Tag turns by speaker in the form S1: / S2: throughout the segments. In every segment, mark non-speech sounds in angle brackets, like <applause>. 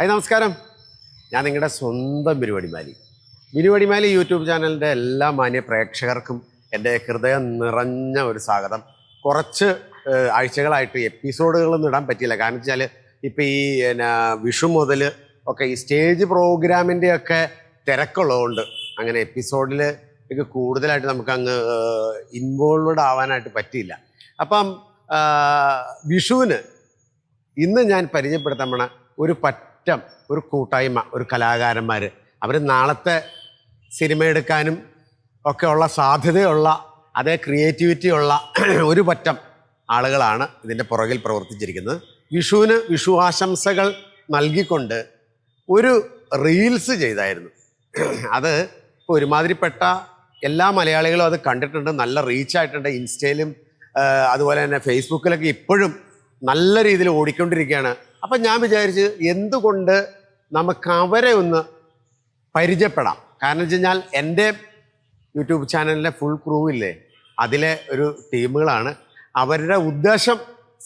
S1: Hi നമസ്കാരം. ഞാൻ നിങ്ങളുടെ സ്വന്തം ബിരുവടിമാലി ബിരുവടിമാലി യൂട്യൂബ് ചാനലിന്റെ എല്ലാ മാന്യ പ്രേക്ഷകർക്കും എന്റെ ഹൃദയം നിറഞ്ഞ ഒരു സ്വാഗതം. കുറച്ച് ആഴ്ചകളായിട്ട് എപ്പിസോഡുകളൊന്നും ഇടാൻ പറ്റിയില്ല. കാരണം വെച്ചാൽ ഇപ്പം ഈ എന്നാ, വിഷു മുതൽ ഒക്കെ ഈ സ്റ്റേജ് പ്രോഗ്രാമിന്റെ ഒക്കെ തിരക്കുള്ളതുകൊണ്ട് അങ്ങനെ എപ്പിസോഡിൽ കൂടുതലായിട്ട് നമുക്ക് അങ്ങ് ഇൻവോൾവ്ഡ് ആവാനായിട്ട് പറ്റിയില്ല. അപ്പം വിഷുവിന് ഇന്ന് ഞാൻ പരിചയപ്പെടുത്താൻ ഒരു പറ്റം ഒരു കൂട്ടായ്മ ഒരു കലാകാരന്മാർ അവർ നാളത്തെ സിനിമ എടുക്കാനും ഒക്കെ ഉള്ള സാധ്യതയുള്ള അതേ ക്രിയേറ്റിവിറ്റി ഉള്ള <clears throat> ഒരു പറ്റം ആളുകളാണ് ഇതിന്റെ പുറകിൽ പ്രവർത്തിച്ചിരിക്കുന്നത്. വിഷുവിന് വിഷു ആശംസകൾ നൽകിക്കൊണ്ട് ഒരു റീൽസ് ചെയ്തായിരുന്നു. <clears throat> അത് ഇപ്പോൾ ഒരുമാതിരിപ്പെട്ട എല്ലാ മലയാളികളും അത് കണ്ടിട്ടുണ്ട്. നല്ല റീച്ചായിട്ടുണ്ട് ഇൻസ്റ്റയിലും അതുപോലെ തന്നെ ഫേസ്ബുക്കിലൊക്കെ ഇപ്പോഴും നല്ല രീതിയിൽ ഓടിക്കൊണ്ടിരിക്കുകയാണ്. അപ്പം ഞാൻ വിചാരിച്ച് എന്തുകൊണ്ട് നമുക്ക് അവരെ ഒന്ന് പരിചയപ്പെടാം? കാരണം വെച്ച് കഴിഞ്ഞാൽ എന്റെ യൂട്യൂബ് ചാനലിലെ ഫുൾ ക്രൂ ഇല്ലേ അതിലെ ഒരു ടീമുകളാണ്. അവരുടെ ഉദ്ദേശം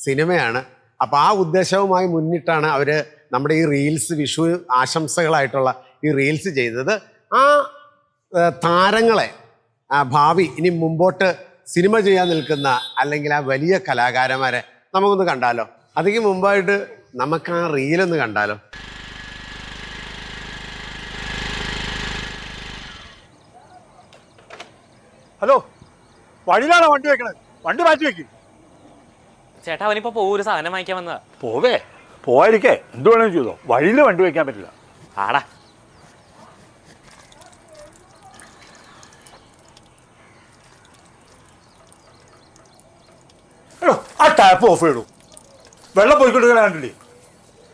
S1: സിനിമയാണ്. അപ്പോൾ ആ ഉദ്ദേശവുമായി മുന്നിട്ടാണ് അവർ നമ്മുടെ ഈ റീൽസ് വിഷു ആശംസകളായിട്ടുള്ള ഈ റീൽസ് ചെയ്തത്. ആ താരങ്ങളെ ഭാവി ഇനി മുമ്പോട്ട് സിനിമ ചെയ്യാൻ നിൽക്കുന്ന അല്ലെങ്കിൽ ആ വലിയ കലാകാരന്മാരെ നമുക്കൊന്ന് കണ്ടാലോ? അതിന് മുമ്പായിട്ട് നമുക്ക് ആ റീലൊന്ന് കണ്ടാലോ?
S2: ഹലോ വഴിയിലാണോ വണ്ടി വെക്കണത് വണ്ടി മാറ്റി വെക്ക്.
S3: ചേട്ടാ അവനിപ്പോ പോ ഒരു സാധനം വാങ്ങിക്കാൻ വന്നതാ.
S2: പോവേ പോവാതിരിക്കേ. എന്ത് വേണമെങ്കിലും ചെയ്തോ. വഴിയിൽ വണ്ടി വെക്കാൻ പറ്റില്ല.
S3: ആടാ.
S2: എടോ ആ ടാപ്പ് ഓഫ് ചെയ്തു വെള്ളം പോയിക്കൊണ്ടിരിക്കണ കണ്ടില്ലേ?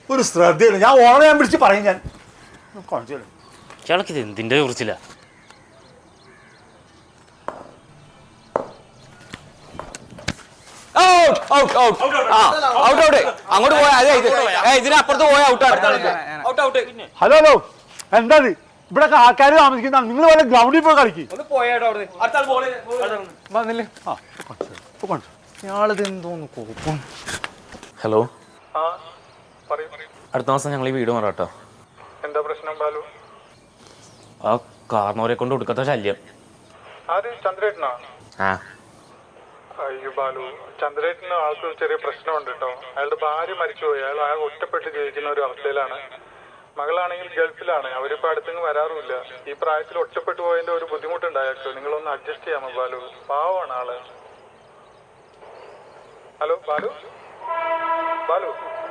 S2: ഒരു ശ്രദ്ധയില്ല. ഞാൻ ഓണം ഞാൻ വിളിച്ച് പറയും ഞാൻ. തരാം.
S3: ഇയാൾക്ക് ഇത് എന്തിന്റെ കുറിച്ചില്ല
S4: ഔട്ട് ഔട്ട്. അങ്ങോട്ട് പോയാ അതെ ഇത്. ഏ, ഇതിനപ്പുറത്ത് പോയ ഔട്ടാണ് ഔട്ട് ഔട്ട്
S2: ഹലോ ഹലോ. എന്താ ഇവിടെ ആൾക്കാർ താമസിക്കുന്ന നിങ്ങൾ വല്ല ഗ്രൗണ്ടിൽ പോയി കളിക്കും.
S3: ഇയാളിത് എന്തോന്ന് കോപ്പം ഹലോ. അടുത്ത മാസം ഞങ്ങൾ ഈ വീട് മാറാട്ടോ
S5: എന്താ പ്രശ്നം ബാലു?
S3: ആ കാർന്നോരെ കൊണ്ട് കൊടുക്കാത്ത ശല്യം.
S5: ആര്? ചന്ദ്രേട്ടനാ?
S3: ആ.
S5: അയ്യോ ബാലു ചന്ദ്രേട്ടന് ആൾക്ക് ചെറിയ പ്രശ്നമുണ്ട് കേട്ടോ. അയാളുടെ ഭാര്യ മരിച്ചുപോയി. അയാൾ അയാൾ ഒറ്റപ്പെട്ട് ജീവിക്കുന്ന ഒരു അവസ്ഥയിലാണ്. മകളാണെങ്കിൽ ഗൾഫിലാണ്. അവരിപ്പോ അടുത്തെങ്ങും വരാറുമില്ല. ഈ പ്രായത്തിൽ ഒറ്റപ്പെട്ടു പോയതിന്റെ ഒരു ബുദ്ധിമുട്ടുണ്ട് അയാൾക്ക്. നിങ്ങളൊന്ന് അഡ്ജസ്റ്റ് ചെയ്യാമോ ബാലു? പാവമാണ് ആൾ. ഹലോ ബാലു? ബാലു?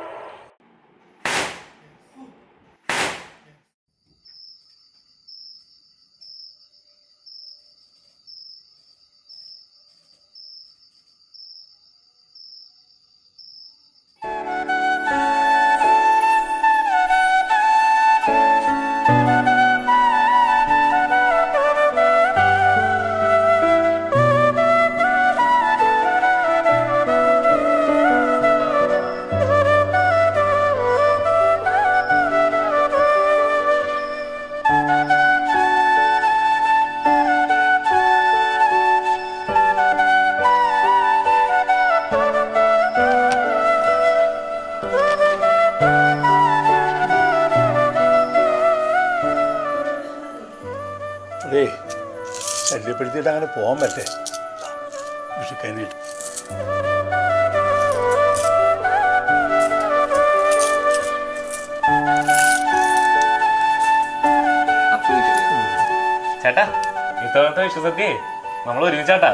S2: ശല്യപ്പെടുത്തിയിട്ട് അങ്ങനെ പോകാൻ പറ്റേ വിഷുക്കൈനീ
S3: ചേട്ടാ ഇത്തവണത്തെ വിശ്വസത്തെ നമ്മൾ ഒരുമിച്ചാട്ടാ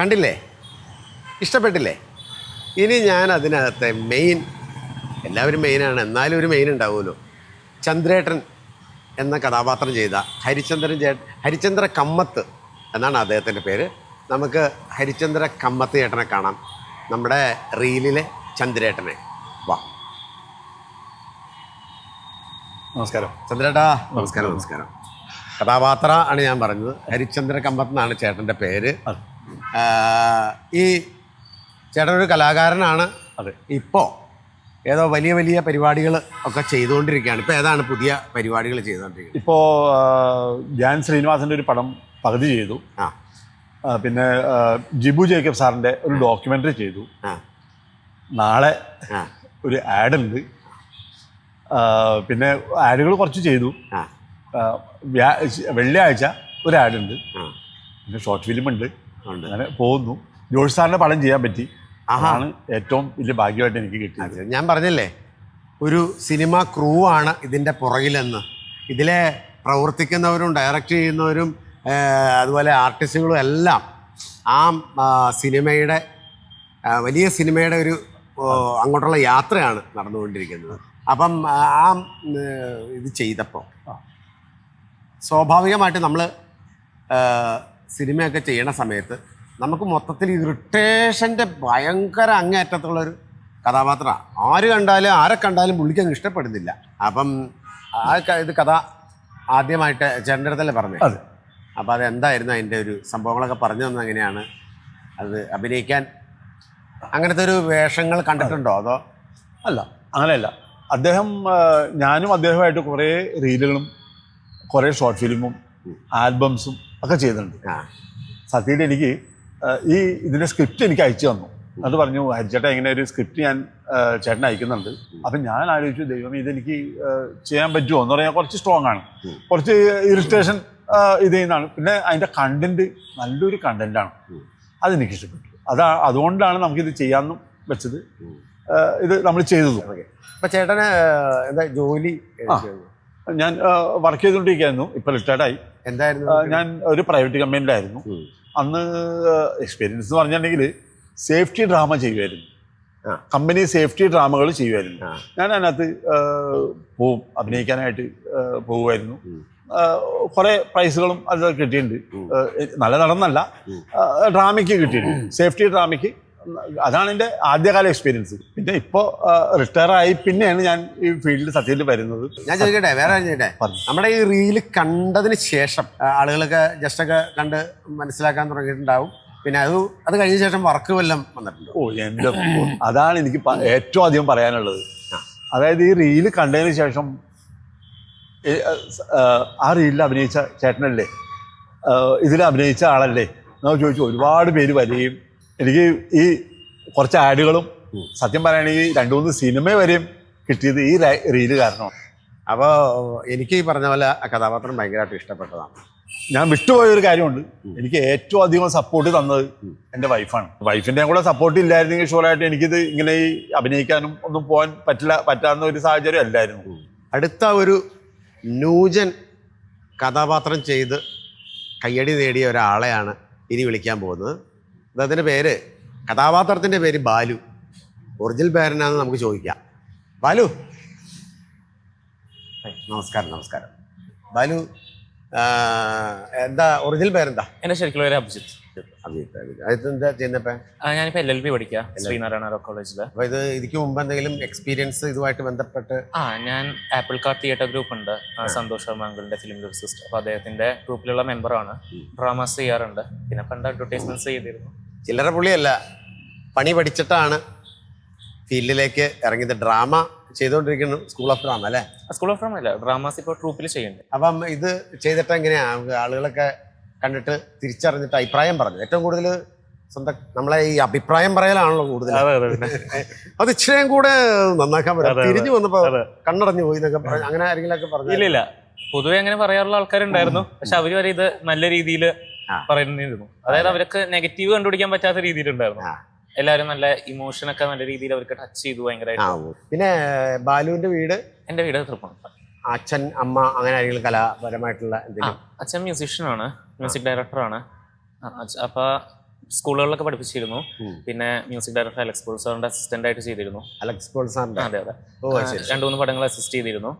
S1: കണ്ടില്ലേ? ഇഷ്ടപ്പെട്ടില്ലേ? ഇനി ഞാൻ അതിനകത്തെ മെയിൻ എല്ലാവരും മെയിനാണ് എന്നാലും ഒരു മെയിൻ ഉണ്ടാവുമല്ലോ. ചന്ദ്രേട്ടൻ എന്ന കഥാപാത്രം ചെയ്ത ഹരിചന്ദ്രൻ ചേ ഹരിചന്ദ്ര കമ്മത്ത് എന്നാണ് അദ്ദേഹത്തിന്റെ പേര്. നമുക്ക് ഹരിചന്ദ്ര കമ്മത്ത് ചേട്ടനെ കാണാം. നമ്മുടെ റീലിലെ ചന്ദ്രേട്ടനെ. വാ.
S2: നമസ്കാരം.
S1: ചന്ദ്രേട്ടാ നമസ്കാരം. നമസ്കാരം. കഥാപാത്ര ആണ് ഞാൻ പറഞ്ഞത്. ഹരിചന്ദ്ര കമ്പത്ത് എന്നാണ് ചേട്ടന്റെ പേര്. ഈ ചേട്ടൻ ഒരു കലാകാരനാണ്.
S2: അതെ.
S1: ഇപ്പോൾ ഏതോ വലിയ വലിയ പരിപാടികൾ ഒക്കെ ചെയ്തുകൊണ്ടിരിക്കുകയാണ്. ഇപ്പോൾ ഏതാണ് പുതിയ പരിപാടികൾ ചെയ്തുകൊണ്ടിരിക്കുന്നത്?
S2: ഇപ്പോൾ ധ്യാൻ ശ്രീനിവാസന്റെ ഒരു പടം പകുതി ചെയ്തു.
S1: ആ.
S2: പിന്നെ ജിബു ജേക്കബ് സാറിന്റെ ഒരു ഡോക്യുമെന്ററി ചെയ്തു.
S1: ആ.
S2: നാളെ ഒരു ആഡ് ഉണ്ട്. പിന്നെ ആഡുകൾ കുറച്ച് ചെയ്തു. വെള്ളിയാഴ്ച ഒരു ആഡ് ഉണ്ട്. പിന്നെ ഷോർട്ട് ഫിലിം ഉണ്ട്. അങ്ങനെ പോകുന്നു. ജോഷ് സാറിന്റെ പടം ചെയ്യാൻ പറ്റി. അതാണ് ഏറ്റവും വലിയ ഭാഗ്യമായിട്ട് എനിക്ക് കിട്ടിയത്.
S1: ഞാൻ പറഞ്ഞല്ലേ ഒരു സിനിമ ക്രൂ ആണ് ഇതിന്റെ പുറകിലെന്ന്. ഇതിലെ പ്രവർത്തിക്കുന്നവരും ഡയറക്റ്റ് ചെയ്യുന്നവരും അതുപോലെ ആർട്ടിസ്റ്റുകളും എല്ലാം ആ സിനിമയുടെ വലിയ സിനിമയുടെ ഒരു അങ്ങോട്ടുള്ള യാത്രയാണ് നടന്നുകൊണ്ടിരിക്കുന്നത്. അപ്പം ആ, ഇത് ചെയ്തപ്പോൾ സ്വാഭാവികമായിട്ട് നമ്മൾ സിനിമയൊക്കെ ചെയ്യണ സമയത്ത് നമുക്ക് മൊത്തത്തിൽ ഇറിറ്റേഷന്റെ ഭയങ്കര അങ്ങേറ്റത്തുള്ളൊരു കഥാപാത്രമാണ്. ആര് കണ്ടാലും ആരെ കണ്ടാലും പുള്ളിക്ക് അങ്ങ് ഇഷ്ടപ്പെടുന്നില്ല. അപ്പം ആ ഇത് കഥ ആദ്യമായിട്ട് ചേട്ടന്റെ അടുത്തല്ലേ പറഞ്ഞത്?
S2: അതെ.
S1: അപ്പോൾ അതെന്തായിരുന്നു അതിന്റെ ഒരു സംഭവങ്ങളൊക്കെ പറഞ്ഞു തന്നത് എങ്ങനെയാണ്? അത് അഭിനയിക്കാൻ അങ്ങനത്തെ ഒരു വേഷങ്ങൾ കണ്ടിട്ടുണ്ടോ? അതോ.
S2: അല്ല അങ്ങനെയല്ല. അദ്ദേഹം ഞാനും അദ്ദേഹമായിട്ട് കുറേ റീലുകളും കുറേ ഷോർട്ട് ഫിലിമും ആൽബംസും ഒക്കെ ചെയ്തിട്ടുണ്ട്.
S1: ആ.
S2: സത്യത്തിൽ എനിക്ക് ഈ ഇതിന്റെ സ്ക്രിപ്റ്റ് എനിക്ക് അയച്ചു തന്നു. എന്നിട്ട് പറഞ്ഞു ഹരിച്ചേട്ടൻ ഇങ്ങനെ ഒരു സ്ക്രിപ്റ്റ് ഞാൻ ചേട്ടൻ അയക്കുന്നുണ്ട്. അപ്പം ഞാൻ ആലോചിച്ചു ദൈവം ഇതെനിക്ക് ചെയ്യാൻ പറ്റുമോ എന്ന് പറഞ്ഞാൽ കുറച്ച് സ്ട്രോങ് ആണ്. കുറച്ച് ഇറിറ്റേഷൻ ഇത് ചെയ്യുന്നതാണ്. പിന്നെ അതിന്റെ കണ്ടന്റ് നല്ലൊരു കണ്ടന്റാണ് അതെനിക്ക് ഇഷ്ടപ്പെട്ടു. അതാ അതുകൊണ്ടാണ് നമുക്കിത് ചെയ്യാമെന്നും വെച്ചത്. ഇത് നമ്മൾ ചെയ്തത്.
S1: അപ്പം ചേട്ടന് എന്താ ജോലി.
S2: ഞാൻ വർക്ക് ചെയ്തുകൊണ്ടിരിക്കുകയായിരുന്നു. ഇപ്പം റിട്ടയർഡായി
S1: എന്തായിരുന്നു
S2: ഞാൻ ഒരു പ്രൈവറ്റ് കമ്പനിയിലായിരുന്നു അന്ന് എക്സ്പീരിയൻസ് എന്ന് പറഞ്ഞിട്ടുണ്ടെങ്കിൽ സേഫ്റ്റി ഡ്രാമ ചെയ്യുമായിരുന്നു. കമ്പനി സേഫ്റ്റി ഡ്രാമകൾ ചെയ്യുമായിരുന്നു. ഞാൻ അതിനകത്ത് പോവും അഭിനയിക്കാനായിട്ട് പോകുമായിരുന്നു കുറേ പ്രൈസുകളും അത് കിട്ടിയിട്ടുണ്ട്. നല്ല നടന്നല്ല. ഡ്രാമയ്ക്ക് കിട്ടിയിട്ടുണ്ട്. സേഫ്റ്റി ഡ്രാമയ്ക്ക് അതാണ് എന്റെ ആദ്യകാല എക്സ്പീരിയൻസ് പിന്നെ ഇപ്പോൾ റിട്ടയർ ആയി പിന്നെയാണ് ഞാൻ ഈ ഫീൽഡിൽ സത്യത്തിൽ വരുന്നത്.
S1: ഞാൻ ചോദിക്കട്ടെ വേറെ ചോദിക്കട്ടെ. നമ്മുടെ ഈ റീൽ കണ്ടതിന് ശേഷം ആളുകളൊക്കെ ജസ്റ്റ് ഒക്കെ കണ്ട് മനസ്സിലാക്കാൻ തുടങ്ങിയിട്ടുണ്ടാവും. പിന്നെ അത് അത് കഴിഞ്ഞ ശേഷം വർക്ക് വല്ലതും വന്നിട്ടുണ്ടോ?
S2: ഓ എന്റെ. അതാണ് എനിക്ക് ഏറ്റവും അധികം പറയാനുള്ളത്. അതായത് ഈ റീൽ കണ്ടതിന് ശേഷം ആ റീലിൽ അഭിനയിച്ച ചേട്ടനല്ലേ? ഇതിൽ അഭിനയിച്ച ആളല്ലേ? എന്നൊക്കെ ചോദിച്ചു ഒരുപാട് പേര് വരികയും എനിക്ക് ഈ കുറച്ച് ആഡുകളും സത്യം പറയുകയാണെങ്കിൽ രണ്ടു മൂന്ന് സിനിമ വരെയും കിട്ടിയത് ഈ റീൽ കാരണമാണ്.
S1: അപ്പോൾ എനിക്ക് ഈ പറഞ്ഞ പോലെ ആ കഥാപാത്രം ഭയങ്കരമായിട്ട് ഇഷ്ടപ്പെട്ടതാണ്.
S2: ഞാൻ വിട്ടുപോയ ഒരു കാര്യമുണ്ട് എനിക്ക് ഏറ്റവും അധികം സപ്പോർട്ട് തന്നത് എന്റെ വൈഫാണ് വൈഫിന്റെ കൂടെ സപ്പോർട്ട് ഇല്ലായിരുന്നെങ്കിൽ ഷുവറായിട്ട് എനിക്കിത് ഇങ്ങനെ ഈ അഭിനയിക്കാനും ഒന്നും പോകാൻ പറ്റില്ല പറ്റാവുന്ന ഒരു സാഹചര്യം അല്ലായിരുന്നു.
S1: അടുത്ത ഒരു നൂജൻ കഥാപാത്രം ചെയ്ത് കയ്യടി നേടിയ ഒരാളെയാണ് ഇനി വിളിക്കാൻ പോകുന്നത്. അദ്ദേഹത്തിന്റെ പേര് കഥാപാത്രത്തിന്റെ പേര് ബാലു. ഒറിജിനൽ പേരെന്നാന്ന് നമുക്ക് ചോദിക്കാം ബാലു. നമസ്കാരം നമസ്കാരം. ബാലു എന്താ ഒറിജിനൽ പേരെന്താ?
S3: എന്നെ ശരിക്കുള്ള ഒരു അഭിജിത്ത്.
S1: അഭിജിത്ത് അഭിജിത്ത്. എന്താ ചെയ്യുന്നപ്പോ
S3: ഞാനിപ്പോ എൽ എൽ ബി പഠിക്കാം ശ്രീനാരായണ കോളേജിൽ.
S1: അപ്പൊ ഇത് ഇതിക്ക് മുമ്പ് എന്തെങ്കിലും എക്സ്പീരിയൻസ് ഇതുമായിട്ട് ബന്ധപ്പെട്ട്?
S3: ആ ഞാൻ ആപ്പിൾ കാർ തിയേറ്റർ ഗ്രൂപ്പ് ഉണ്ട് സന്തോഷ് ശർമ്മ അങ്കിളിന്റെ ഫിലിം ലിറിസിസ്റ്റ് അപ്പൊ അദ്ദേഹത്തിന്റെ ഗ്രൂപ്പിലുള്ള മെമ്പറാണ് ഡ്രാമാസ് ചെയ്യാറുണ്ട്. പിന്നെ പണ്ട് അഡ്വർടൈസ്മെന്റ്സ് ചെയ്തിരുന്നു.
S1: ചില്ലറ പുള്ളിയല്ല. പണി പഠിച്ചിട്ടാണ് ഫീൽഡിലേക്ക് ഇറങ്ങിയത്. ഡ്രാമ ചെയ്തുകൊണ്ടിരിക്കുന്നു. സ്കൂൾ ഓഫ് ഡ്രാമ അല്ലേ?
S3: സ്കൂൾ ഓഫ് ഡ്രാമ അല്ല. ഡ്രാമാസ് ഇപ്പോൾ ട്രൂപ്പിൽ ചെയ്യുന്നുണ്ട്.
S1: അപ്പം ഇത് ചെയ്തിട്ട് എങ്ങനെയാണ് ആളുകളൊക്കെ കണ്ടിട്ട് തിരിച്ചറിഞ്ഞിട്ട് അഭിപ്രായം പറഞ്ഞു ഏറ്റവും കൂടുതൽ സ്വന്തം നമ്മളെ ഈ അഭിപ്രായം പറയലാണല്ലോ കൂടുതൽ
S3: അതെ <laughs>
S1: ഇച്ചിരിയും കൂടെ നന്നാക്കാൻ പറ്റും. തിരിഞ്ഞു വന്നപ്പോ. കണ്ണടഞ്ഞു പോയി എന്നൊക്കെ പറഞ്ഞു അങ്ങനെ ആരെങ്കിലും ഒക്കെ പറഞ്ഞു
S3: ഇല്ല ഇല്ല പൊതുവെ അങ്ങനെ പറയാറുള്ള ആൾക്കാരുണ്ടായിരുന്നു. പക്ഷെ അവർ വരെ ഇത് നല്ല രീതിയിൽ. പറയുന്നിരുന്നു അതായത് അവർക്ക് നെഗറ്റീവ് കണ്ടുപിടിക്കാൻ പറ്റാത്ത രീതിയിലുണ്ടായിരുന്നു. എല്ലാവരും നല്ല ഇമോഷൻ ഒക്കെ നല്ല രീതിയിൽ അവർക്ക് ടച്ച് ചെയ്തു
S1: ഭയങ്കര
S3: ഭയങ്കരമായിട്ട്
S1: പിന്നെ ബാലുവിന്റെ വീട്?
S3: എന്റെ വീട് തൃപ്പൂണിത്തുറ
S1: അച്ഛൻ അമ്മ അങ്ങനെ ആരെങ്കിലും കലാപരമായിട്ടുള്ള
S3: അച്ഛൻ മ്യൂസീഷ്യനാണ് മ്യൂസിക് ഡയറക്ടറാണ് അപ്പൊ സ്കൂളുകളിലൊക്കെ പഠിപ്പിച്ചിരുന്നു. പിന്നെ മ്യൂസിക് ഡയറക്ടർ അലക്സ് പോൾ സാറിന്റെ അസിസ്റ്റന്റ് ആയിട്ട് ചെയ്തിരുന്നു.
S1: അലക്സ് പോൾ സാറിന്റെ
S3: അതെ. അതെ രണ്ടു മൂന്ന് പടങ്ങൾ അസിസ്റ്റ് ചെയ്തിരുന്നു.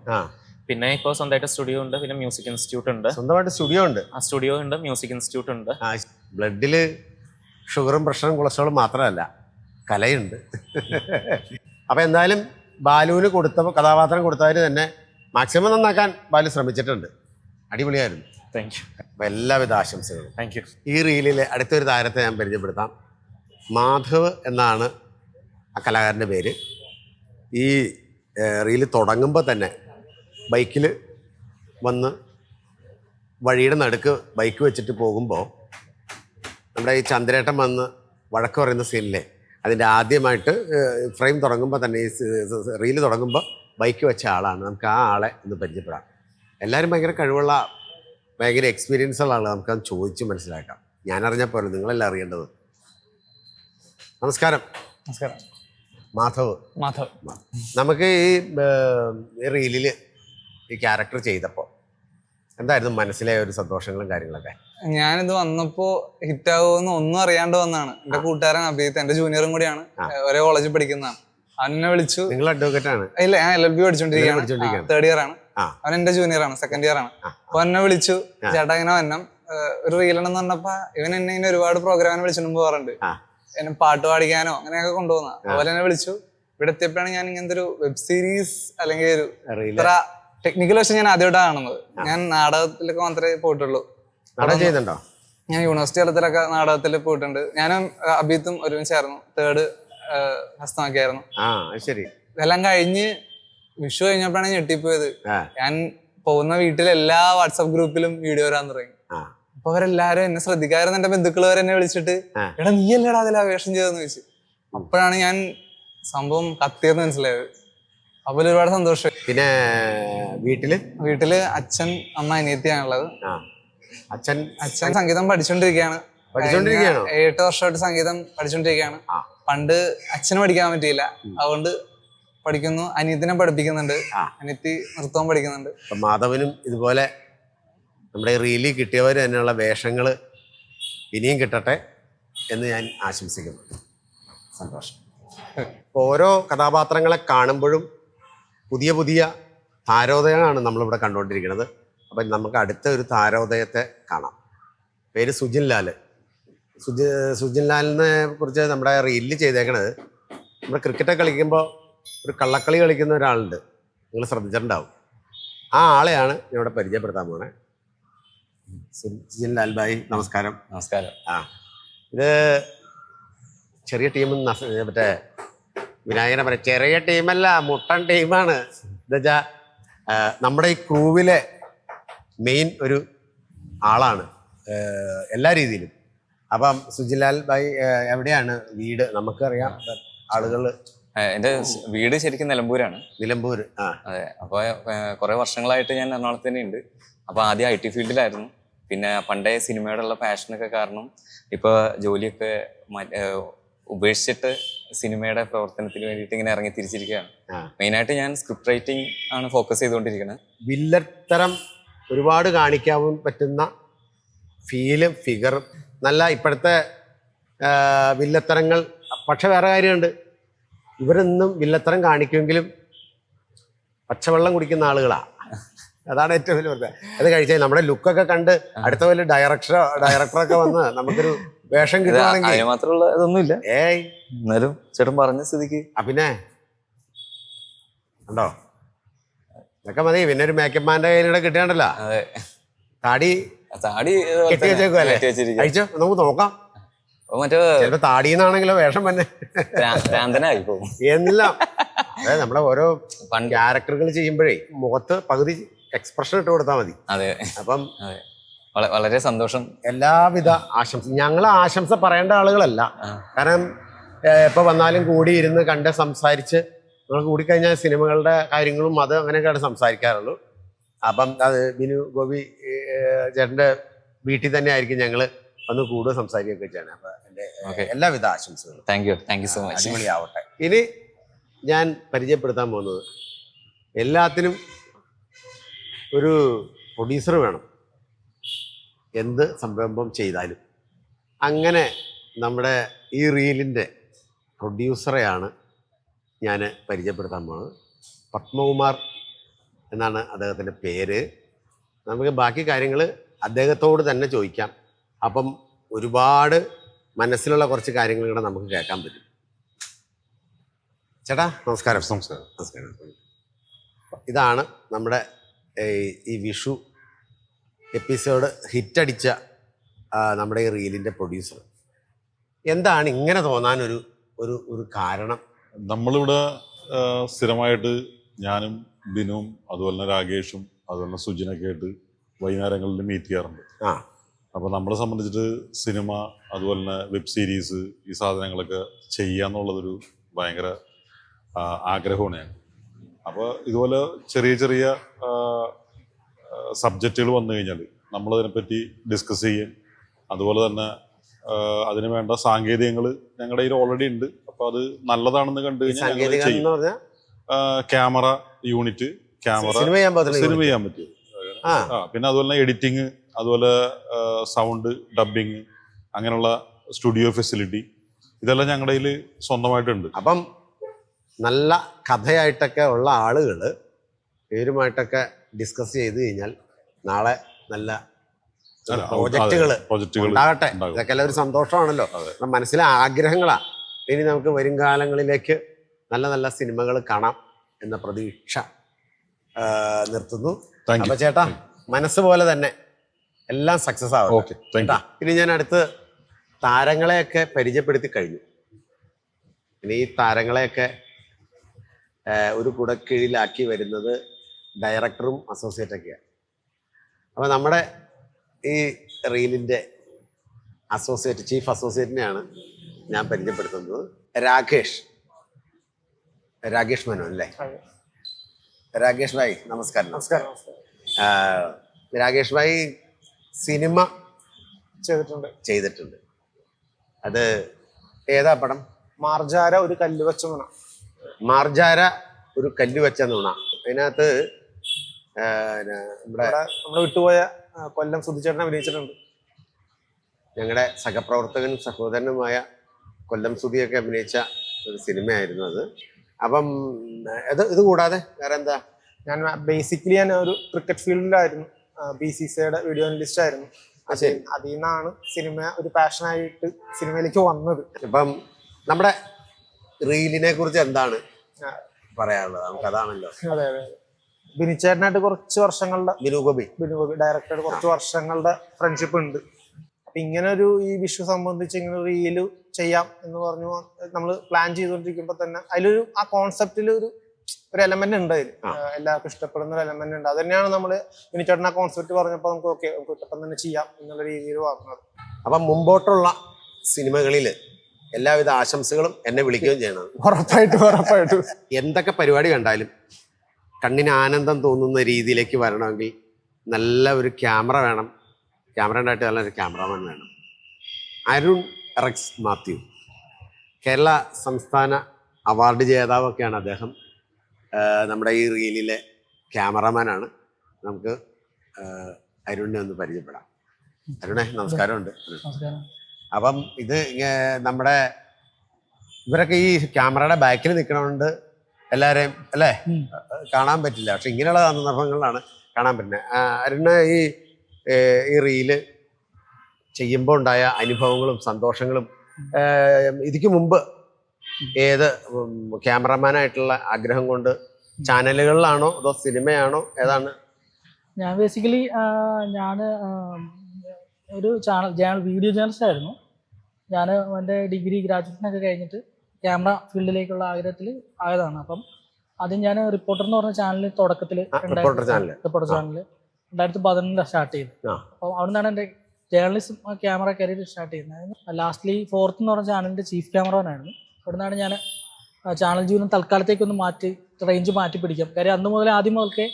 S3: പിന്നെ ഇപ്പോൾ സ്വന്തമായിട്ട് സ്റ്റുഡിയോ ഉണ്ട് പിന്നെ മ്യൂസിക് ഇൻസ്റ്റിറ്റ്യൂട്ട് ഉണ്ട്.
S1: സ്വന്തമായിട്ട് സ്റ്റുഡിയോ ഉണ്ട്.
S3: ആ സ്റ്റുഡിയോ ഉണ്ട് മ്യൂസിക് ഇൻസ്റ്റിറ്റ്യൂട്ട് ഉണ്ട്.
S1: ആ ബ്ലഡിൽ ഷുഗറും പ്രഷറും കൊളസ്ട്രോളും മാത്രമല്ല കലയുണ്ട്. അപ്പം എന്തായാലും ബാലുവിന് കൊടുത്ത കഥാപാത്രം കൊടുത്തവർ തന്നെ മാക്സിമം നന്നാക്കാൻ ബാലു ശ്രമിച്ചിട്ടുണ്ട്. അടിപൊളിയായിരുന്നു.
S3: താങ്ക് യു
S1: അപ്പം എല്ലാവിധ ആശംസകളും.
S3: താങ്ക് യു
S1: ഈ റീലിലെ അടുത്തൊരു താരത്തെ ഞാൻ പരിചയപ്പെടുത്താം. മാധവ് എന്നാണ് ആ കലാകാരന്റെ പേര്. ഈ റീൽ തുടങ്ങുമ്പോൾ തന്നെ ബൈക്കിൽ വന്ന് വഴിയുടെ നടുക്ക് ബൈക്ക് വെച്ചിട്ട് പോകുമ്പോൾ നമ്മുടെ ഈ ചന്ദ്രേട്ടൻ വന്ന് വഴക്ക് പറയുന്ന സീനിലെ അതിന്റെ ആദ്യമായിട്ട് ഫ്രെയിം തുടങ്ങുമ്പോൾ തന്നെ ഈ റീൽ തുടങ്ങുമ്പോൾ ബൈക്ക് വെച്ച ആളാണ്. നമുക്ക് ആ ആളെ ഒന്ന് പരിചയപ്പെടാം. എല്ലാവരും ഭയങ്കര കഴിവുള്ള ഭയങ്കര എക്സ്പീരിയൻസ് ഉള്ള ആളാണ്. നമുക്കത് ചോദിച്ച് മനസ്സിലാക്കാം. ഞാൻ അറിഞ്ഞാൽ പോലെ നിങ്ങളെല്ലാം അറിയേണ്ടത്. നമസ്കാരം.
S6: നമസ്കാരം.
S1: മാധവ്.
S6: മാധവ്.
S1: നമുക്ക് ഈ റീലിൽ ഈ ക്യാരക്ടർ ചെയ്തപ്പോൾ എന്തായിരുന്നു മനസ്സിലെ ഒരു സന്തോഷങ്ങളും കാര്യങ്ങളൊക്കെ?
S6: ഞാനിത് വന്നപ്പോ ഹിറ്റ് ആകുമെന്ന് ഒന്നും അറിയാണ്ട് വന്നാണ്. എന്റെ കൂട്ടുകാരൻ അഭിജിത്ത് എന്റെ ജൂനിയറും കൂടിയാണ്. ഒരേ കോളേജിൽ പഠിക്കുന്നതാണ്. അവനെ വിളിച്ചു.
S1: നിങ്ങൾ അഡ്വക്കേറ്റ് ആണ്?
S6: ഇല്ല ഞാൻ എൽ എൽ ബി പഠിച്ചോണ്ടിരിക്കുകയാണ്. തേർഡ് ഇയർ ആണ്. അവൻ എന്റെ ജൂനിയർ ആണ് സെക്കൻഡ് ഇയർ ആണ്. അപ്പൊ എന്നെ വിളിച്ചു. ചേട്ടാ ഇങ്ങനെ വന്നം ഒരു എന്ന് പറഞ്ഞപ്പോ ഇവൻ എന്നെ ഇങ്ങനെ ഒരുപാട് പ്രോഗ്രാമിന് വിളിച്ചിട്ട് പോകാറുണ്ട്. എന്നെ പാട്ട് പാടിക്കാനോ അങ്ങനെയൊക്കെ കൊണ്ടുപോകുന്ന അതുപോലെ എന്നെ വിളിച്ചു. ഇവിടെ എത്തിയപ്പോഴാണ് ഞാൻ ഇങ്ങനത്തെ ഒരു വെബ് സീരീസ് അല്ലെങ്കിൽ ഒരു ഇത്ര ടെക്നിക്കൽ വശം ഞാൻ ആദ്യമായിട്ടാണ് കാണുന്നത്. ഞാൻ നാടകത്തിലൊക്കെ മാത്രമേ പോയിട്ടുള്ളൂ.
S1: നാടകം ചെയ്യുന്നുണ്ടോ
S6: ഞാൻ യൂണിവേഴ്സിറ്റി തലത്തിലൊക്കെ നാടകത്തിൽ പോയിട്ടുണ്ട്. ഞാനും അഭിത്തും ഒരുമിച്ചായിരുന്നു. തേർഡ് ഹസ്തമാക്കിയായിരുന്നു.
S1: ശരി.
S6: ഇതെല്ലാം കഴിഞ്ഞ് വിഷു കഴിഞ്ഞപ്പോഴാണ് ഞെട്ടിപ്പോയത്. ഞാൻ പോകുന്ന വീട്ടിലെ എല്ലാ വാട്സപ്പ് ഗ്രൂപ്പിലും വീഡിയോ വരാൻ തുടങ്ങി. അപ്പൊ അവരെല്ലാരും എന്നെ ശ്രദ്ധിക്കാറുണ്ട് എന്റെ ബന്ധുക്കൾ വരെ എന്നെ വിളിച്ചിട്ട് എടാ നീ അല്ലടാ അതിൽ അപേക്ഷം ചെയ്തെന്ന് ചോദിച്ചു. അപ്പോഴാണ് ഞാൻ സംഭവം കത്തിയെന്ന് മനസ്സിലായത്. അപ്പൊ ഒരുപാട് സന്തോഷം.
S1: പിന്നെ വീട്ടിൽ?
S6: വീട്ടിൽ അച്ഛൻ അമ്മ അനിയത്തിയാണുള്ളത്
S1: ആ. അച്ഛൻ
S6: അച്ഛൻ സംഗീതം പഠിച്ചുകൊണ്ടിരിക്കുകയാണ്
S1: പഠിച്ചുകൊണ്ടിരിക്കുകയാണോ?
S6: എട്ട് വർഷമായിട്ട് സംഗീതം പഠിച്ചുകൊണ്ടിരിക്കുകയാണ്
S1: ആ.
S6: പണ്ട് അച്ഛന് പഠിക്കാൻ പറ്റിയില്ല. അതുകൊണ്ട് പഠിക്കുന്നു അനിയത്തിനെ പഠിപ്പിക്കുന്നുണ്ട്.
S1: ആ.
S6: അനിയത്തി നൃത്തവും പഠിക്കുന്നുണ്ട്.
S1: അപ്പം മാധവനും ഇതുപോലെ നമ്മുടെ ഈ റീലിൽ കിട്ടിയവർ തന്നെയുള്ള വേഷങ്ങൾ ഇനിയും കിട്ടട്ടെ എന്ന് ഞാൻ ആശംസിക്കുന്നു. സന്തോഷം. ഓരോ കഥാപാത്രങ്ങളെ കാണുമ്പോഴും പുതിയ പുതിയ താരോദയമാണ് നമ്മളിവിടെ കണ്ടുകൊണ്ടിരിക്കുന്നത്. അപ്പം നമുക്ക് അടുത്ത ഒരു താരോദയത്തെ കാണാം. പേര് സുജിൻ ലാൽ സുജി സുജിൻ ലാലിനെ കുറിച്ച് നമ്മുടെ റീലിൽ ചെയ്തേക്കണത് നമ്മൾ ക്രിക്കറ്റ് കളിക്കുമ്പോൾ ഒരു കള്ളക്കളി കളിക്കുന്ന ഒരാളുണ്ട്. നിങ്ങൾ ശ്രദ്ധിച്ചിട്ടുണ്ടാവും. ആ ആളെയാണ് ഇവിടെ പരിചയപ്പെടുത്താൻ പോണേ. സുജിൻ ലാൽ ഭായി നമസ്കാരം.
S4: നമസ്കാരം.
S1: ആ. ഇത് ചെറിയ ടീം മറ്റേ വിനായകനെ പറയാം. ചെറിയ ടീമല്ല മുട്ടൻ ടീമാണ്. എന്താച്ചാ നമ്മുടെ ഈ ക്രൂവിലെ മെയിൻ ഒരു ആളാണ് എല്ലാ രീതിയിലും. അപ്പം സുജിലാൽ ഭായ് എവിടെയാണ് വീട്? നമുക്കറിയാം ആളുകൾ
S4: എന്റെ എന്റെ വീട് ശരിക്കും നിലമ്പൂരാണ്.
S1: നിലമ്പൂർ ആ.
S4: അതെ അപ്പോൾ കുറേ വർഷങ്ങളായിട്ട് ഞാൻ എറണാകുളത്ത് തന്നെ ഉണ്ട് അപ്പോൾ ആദ്യം ഐ ടി ഫീൽഡിലായിരുന്നു. പിന്നെ പണ്ടേ സിനിമയോടുള്ള പാഷനൊക്കെ കാരണം ഇപ്പോൾ ജോലിയൊക്കെ ഉപേക്ഷിച്ചിട്ട് സിനിമയുടെ പ്രവർത്തനത്തിന് വേണ്ടിയിട്ട് ഇങ്ങനെ ഇറങ്ങി തിരിച്ചിരിക്കുകയാണ്.
S1: മെയിൻ
S4: ആയിട്ട് ഞാൻ സ്ക്രിപ്റ്റ് റൈറ്റിംഗ് ആണ് ഫോക്കസ് ചെയ്തുകൊണ്ടിരിക്കുന്നത്
S1: വില്ലത്തരം ഒരുപാട് കാണിക്കാവും പറ്റുന്ന ഫീലും ഫിഗറും നല്ല ഇപ്പോഴത്തെ വില്ലത്തരങ്ങൾ. പക്ഷെ വേറെ കാര്യമുണ്ട്. ഇവരൊന്നും വില്ലത്തരം കാണിക്കുമെങ്കിലും പച്ചവെള്ളം കുടിക്കുന്ന ആളുകളാണ് അതാണ് ഏറ്റവും വലിയ അത് കഴിച്ചാൽ നമ്മുടെ ലുക്കൊക്കെ കണ്ട് അടുത്ത വലിയ ഡയറക്ടർ ഡയറക്ടറൊക്കെ വന്ന് നമുക്കൊരു വേഷം
S4: കിട്ടുകയാണെങ്കിൽ
S1: കിട്ടുവാണെങ്കിൽ
S4: അതിന് മാത്രമുള്ള ഇതൊന്നുമില്ല.
S1: ഏയ്.
S4: എന്നാലും ചേട്ടൻ പറഞ്ഞ സ്ഥിതിക്ക്.
S1: ആ പിന്നെ? ഉണ്ടോ ഇതൊക്കെ മതി. പിന്നെ ഒരു മേക്കപ്പ് മാന്റെ കയ്യിലൂടെ കിട്ടിയാണ്ടല്ലോ.
S4: അതെ.
S1: താടി
S4: താടി ഇതുപോലെ
S1: കെട്ടി
S4: തന്നെ.
S1: വെച്ചേക്കുവല്ലേ?
S4: കെട്ടി.
S1: അയച്ചോ നമുക്ക് നോക്കാം.
S4: അപ്പൊ മറ്റേ
S1: ചിലപ്പോ വേഷം തന്നെ
S4: ഭ്രാ- ഭ്രാന്തനായി പോകും
S1: എല്ലാം. അതായത് നമ്മളെ ഓരോ
S4: പണ്ട്
S1: ക്യാരക്ടറുകൾ ചെയ്യുമ്പോഴേ മുഖത്ത് പകുതി എക്സ്പ്രഷൻ ഇട്ട് കൊടുത്താൽ മതി.
S4: അതെ.
S1: അപ്പം
S4: അതെ. വളരെ സന്തോഷം.
S1: എല്ലാവിധ ആശംസ ഞങ്ങൾ ആശംസ പറയേണ്ട ആളുകളല്ല. കാരണം എപ്പോൾ വന്നാലും കൂടി ഇരുന്ന് കണ്ട് സംസാരിച്ച് നമ്മൾ കൂടിക്കഴിഞ്ഞാൽ സിനിമകളുടെ കാര്യങ്ങളും അത് അങ്ങനെയൊക്കെയാണ് സംസാരിക്കാറുള്ളൂ. അപ്പം അത് ബിനു ഗോപി ചേട്ടന്റെ വീട്ടിൽ തന്നെ ആയിരിക്കും ഞങ്ങൾ വന്ന് കൂടുതൽ സംസാരിക്കുകയൊക്കെ ചെയ്യണം. അപ്പം
S4: എന്റെ
S1: എല്ലാവിധ ആശംസകളും.
S4: Thank you thank you so much
S1: അടിപൊളിയാവട്ടെ. ഇനി ഞാൻ പരിചയപ്പെടുത്താൻ പോകുന്നത് എല്ലാത്തിനും ഒരു പ്രൊഡ്യൂസർ വേണം. എന്ത് സംരംഭം ചെയ്താലും. അങ്ങനെ നമ്മുടെ ഈ റീലിന്റെ പ്രൊഡ്യൂസറെയാണ് ഞാൻ പരിചയപ്പെടുത്താൻ പോകുന്നത് പത്മകുമാർ എന്നാണ് അദ്ദേഹത്തിന്റെ പേര്. നമുക്ക് ബാക്കി കാര്യങ്ങൾ അദ്ദേഹത്തോട് തന്നെ ചോദിക്കാം. അപ്പം ഒരുപാട് മനസ്സിലുള്ള കുറച്ച് കാര്യങ്ങൾ കൂടെ നമുക്ക് കേൾക്കാൻ പറ്റും. ചേട്ടാ നമസ്കാരം. നമസ്കാരം. നമസ്കാരം. ഇതാണ് നമ്മുടെ ഈ വിഷു എപ്പിസോഡ് ഹിറ്റടിച്ച നമ്മുടെ ഈ റീലിന്റെ പ്രൊഡ്യൂസർ എന്താണ് ഇങ്ങനെ തോന്നാനൊരു ഒരു ഒരു കാരണം?
S7: നമ്മളിവിടെ സ്ഥിരമായിട്ട് ഞാനും ബിനുവും അതുപോലെ തന്നെ രാകേഷും അതുപോലെ തന്നെ സുജിനൊക്കെ ആയിട്ട് വൈകുന്നേരങ്ങളിൽ മീറ്റ് ചെയ്യാറുണ്ട്.
S1: ആ.
S7: അപ്പോൾ നമ്മളെ സംബന്ധിച്ചിട്ട് സിനിമ അതുപോലെ തന്നെ വെബ് സീരീസ് ഈ സാധനങ്ങളൊക്കെ ചെയ്യാന്നുള്ളതൊരു ഭയങ്കര ആ, ആഗ്രഹമാണ് ഞാൻ. അപ്പോൾ ഇതുപോലെ ചെറിയ ചെറിയ സബ്ജക്റ്റുകൾ വന്നു കഴിഞ്ഞാൽ നമ്മളതിനെപ്പറ്റി ഡിസ്കസ് ചെയ്യും. അതുപോലെ തന്നെ അതിന് വേണ്ട സാങ്കേതികങ്ങൾ ഞങ്ങളുടെ കയ്യിൽ ഓൾറെഡി ഉണ്ട്. അപ്പോൾ അത് നല്ലതാണെന്ന് കണ്ടു കഴിഞ്ഞാൽ ക്യാമറ യൂണിറ്റ് ക്യാമറ
S1: സിനിമ ചെയ്യാൻ
S7: പറ്റും. പിന്നെ അതുപോലെ തന്നെ എഡിറ്റിങ് അതുപോലെ സൗണ്ട് ഡബിങ് അങ്ങനെയുള്ള സ്റ്റുഡിയോ ഫെസിലിറ്റി ഇതെല്ലാം ഞങ്ങളുടെ കയ്യിൽ സ്വന്തമായിട്ടുണ്ട്.
S1: അപ്പം നല്ല കഥയായിട്ടൊക്കെ ഉള്ള ആളുകൾ പേരുമായിട്ടൊക്കെ ഡിസ്കസ് ചെയ്ത് കഴിഞ്ഞാൽ നാളെ നല്ല പ്രോജക്റ്റുകൾ ഉണ്ടാകട്ടെ
S7: ഉണ്ടാകും.
S1: ഇതൊക്കെ ഒരു സന്തോഷമാണല്ലോ. മനസ്സിലെ ആഗ്രഹങ്ങളാ. ഇനി നമുക്ക് വരും കാലങ്ങളിലേക്ക് നല്ല നല്ല സിനിമകൾ കാണാം എന്ന പ്രതീക്ഷ നിർത്തുന്നു. അപ്പൊ ചേട്ടാ മനസ്സ് പോലെ തന്നെ എല്ലാം സക്സസ് ആവും ഇനി ഞാൻ അടുത്ത് താരങ്ങളെയൊക്കെ പരിചയപ്പെടുത്തി കഴിഞ്ഞു. ഇനി ഈ താരങ്ങളെയൊക്കെ ഒരു കുടക്കീഴിലാക്കി വരുന്നത് ഡയറക്ടറും അസോസിയേറ്റ് ഒക്കെയാണ് അപ്പോൾ നമ്മുടെ ഈ റീലിന്റെ അസോസിയേറ്റ് ചീഫ് അസോസിയേറ്റിനെയാണ് ഞാൻ പരിചയപ്പെടുത്തുന്നത്. രാകേഷ്. രാകേഷ് മനോ അല്ലേ? രാകേഷ് ഭായ് നമസ്കാരം. നമസ്കാരം. രാകേഷ് ഭായ് സിനിമ
S8: ചെയ്തിട്ടുണ്ട്.
S1: ചെയ്തിട്ടുണ്ട്. അത് ഏതാ പടം?
S8: മാർജാര ഒരു കല്ല് വെച്ച മുന
S1: മാർജാര ഒരു കല്ല് വെച്ച നുണ. അതിനകത്ത് നമ്മുടെ
S8: ഇവിടെ വിട്ടുപോയ കൊല്ലം സുധിച്ചേട്ടൻ അഭിനയിച്ചിട്ടുണ്ട്.
S1: ഞങ്ങളുടെ സഹപ്രവർത്തകനും സഹോദരനുമായ കൊല്ലം സുധിയൊക്കെ അഭിനയിച്ച ഒരു സിനിമയായിരുന്നു അത്. അപ്പം ഇത് ഇത് കൂടാതെ വേറെ എന്താ
S8: ഞാൻ ബേസിക്കലി ഞാൻ ഒരു ക്രിക്കറ്റ് ഫീൽഡിലായിരുന്നു ബി സി സിയുടെ വീഡിയോ അനലിസ്റ്റ് ആയിരുന്നു. അതിൽ നിന്നാണ് സിനിമ ഒരു പാഷനായിട്ട് സിനിമയിലേക്ക് വന്നത്.
S1: ഇപ്പം നമ്മുടെ റീലിനെ കുറിച്ച് എന്താണ് പറയാനുള്ളത്? നമുക്ക് അതാണല്ലോ
S8: അതെ അതെ. ബിനിച്ചേട്ടനായിട്ട് കുറച്ച് വർഷങ്ങളുടെ
S1: ബിനുഗോപി.
S8: ബിനുഗോപി ഡയറക്ടറായിട്ട് കുറച്ച് വർഷങ്ങളുടെ ഫ്രണ്ട്ഷിപ്പ് ഉണ്ട്. അപ്പൊ ഇങ്ങനെ ഒരു ഈ വിഷു സംബന്ധിച്ച് ഇങ്ങനെ റീൽ ചെയ്യാം എന്ന് പറഞ്ഞു നമ്മൾ പ്ലാൻ ചെയ്തുകൊണ്ടിരിക്കുമ്പോൾ തന്നെ അതിലൊരു ആ കോൺസെപ്റ്റിൽ ഒരു ഒരു എലമെന്റ് ഉണ്ട് അതിൽ എല്ലാവർക്കും ഇഷ്ടപ്പെടുന്ന ഒരു എലമെന്റ് ഉണ്ട്. അത് തന്നെയാണ് നമ്മൾ ബിനിച്ചേട്ടൻ ആ കോൺസെപ്റ്റ് പറഞ്ഞപ്പോൾ നമുക്ക് ഓക്കെ നമുക്ക് പെട്ടെന്ന് തന്നെ ചെയ്യാം എന്നുള്ള രീതിയിൽ പറഞ്ഞത്
S1: അപ്പം മുമ്പോട്ടുള്ള സിനിമകളിൽ എല്ലാവിധ ആശംസകളും എന്നെ വിളിക്കുകയും ചെയ്യണം.
S8: ഉറപ്പായിട്ടും ഉറപ്പായിട്ടും.
S1: എന്തൊക്കെ പരിപാടി കണ്ടാലും കണ്ണിന് ആനന്ദം തോന്നുന്ന രീതിയിലേക്ക് വരണമെങ്കിൽ നല്ല ഒരു ക്യാമറ വേണം. ക്യാമറ ഉണ്ടായിട്ട് നല്ലൊരു ക്യാമറമാൻ വേണം. അരുൺ റെക്സ് മാത്യു. കേരള സംസ്ഥാന അവാർഡ് ജേതാവൊക്കെയാണ് അദ്ദേഹം. നമ്മുടെ ഈ റീലിലെ ക്യാമറമാനാണ്. നമുക്ക് അരുണിനെ ഒന്ന് പരിചയപ്പെടാം. അരുണേ നമസ്കാരമുണ്ട്. അപ്പം ഇത് നമ്മുടെ ഇവരൊക്കെ ഈ ക്യാമറയുടെ ബാക്കിൽ നിൽക്കണോണ്ട് എല്ലാവരെയും അല്ലേ? കാണാൻ പറ്റില്ല. പക്ഷെ ഇങ്ങനെയുള്ള സന്ദർഭങ്ങളിലാണ് കാണാൻ പറ്റുന്നത് അരുണ ഈ ഈ റീൽ ചെയ്യുമ്പോൾ ഉണ്ടായ അനുഭവങ്ങളും സന്തോഷങ്ങളും ഇതിക്ക് മുമ്പ് ഏത് ക്യാമറമാനായിട്ടുള്ള ആഗ്രഹം കൊണ്ട് ചാനലുകളിലാണോ അതോ സിനിമയാണോ? ഏതാണ്?
S9: ഞാൻ ബേസിക്കലി ഞാൻ ഒരു ചാനൽ ചാനൽ വീഡിയോ ജേർണലിസ്റ്റ് ആയിരുന്നു. ഞാൻ എന്റെ ഡിഗ്രി ഗ്രാജുവേഷനൊക്കെ കഴിഞ്ഞിട്ട് ക്യാമറ ഫീൽഡിലേക്കുള്ള ആഗ്രഹത്തിൽ ആയതാണ്. അപ്പം ആദ്യം ഞാൻ റിപ്പോർട്ടർ എന്ന് പറഞ്ഞ ചാനലിൽ തുടക്കത്തിൽ റിപ്പോർട്ടർ
S1: ചാനലിൽ
S9: ചാനൽ രണ്ടായിരത്തി പതിനൊന്നിൽ സ്റ്റാർട്ട്
S1: ചെയ്തു.
S9: അപ്പം അവിടെ നിന്നാണ് എന്റെ ജേർണലിസം ക്യാമറ കരിയർ സ്റ്റാർട്ട് ചെയ്യുന്നത്. ലാസ്റ്റ്ലി ഫോർത്ത് എന്ന് പറഞ്ഞ ചാനലിന്റെ ചീഫ് ക്യാമറമാനായിരുന്നു. അവിടെ നിന്നാണ് ഞാൻ ചാനൽ ജീവനം തൽക്കാലത്തേക്കൊന്ന് മാറ്റി റേഞ്ച് മാറ്റി പിടിക്കാം. കാര്യം അന്ന് മുതൽ ആദ്യം മുതൽക്കേ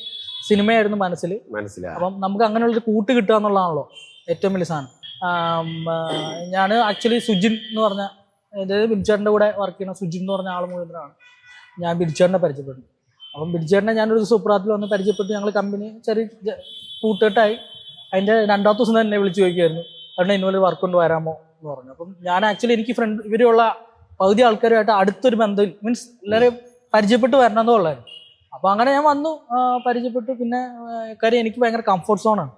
S9: സിനിമയായിരുന്നു മനസ്സിൽ
S1: മനസ്സിലായി.
S9: അപ്പം നമുക്ക് അങ്ങനെയുള്ളൊരു കൂട്ട് കിട്ടുക എന്നുള്ളതാണല്ലോ ഏറ്റവും വലിയ സാധനം. ഞാൻ ആക്ച്വലി സുജിൻ എന്ന് പറഞ്ഞ അതായത് ബിൽച്ചേട്ടന്റെ കൂടെ വർക്ക് ചെയ്യുന്ന സുജിൻ എന്ന് പറഞ്ഞ ആൾ മുഴുവനാണ്. ഞാൻ ബിൽച്ചേട്ടനെ പരിചയപ്പെട്ടു അപ്പം ബിൽച്ചേട്ടനെ ഞാനൊരു സുപ്രാത്തിൽ വന്ന് പരിചയപ്പെട്ട്. ഞങ്ങൾ കമ്പനി ചെറിയ കൂട്ടുകെട്ടായി അതിന്റെ രണ്ടാമത്തെ ദിവസം തന്നെ വിളിച്ചു ചോദിക്കുമായിരുന്നു അവിടെ ഇന്നുപോലെ വർക്ക് കൊണ്ട് വരാമോ എന്ന് പറഞ്ഞു. അപ്പം ഞാൻ ആക്ച്വലി എനിക്ക് ഫ്രണ്ട് ഇവരുള്ള പകുതി ആൾക്കാരുമായിട്ട് അടുത്തൊരു ബന്ധം മീൻസ് എല്ലാവരും പരിചയപ്പെട്ട് വരണമെന്നേ ഉള്ളായിരുന്നു. അപ്പോൾ അങ്ങനെ ഞാൻ വന്നു പരിചയപ്പെട്ടു. പിന്നെ കാര്യം എനിക്ക് ഭയങ്കര കംഫർട്ട് സോണാണ്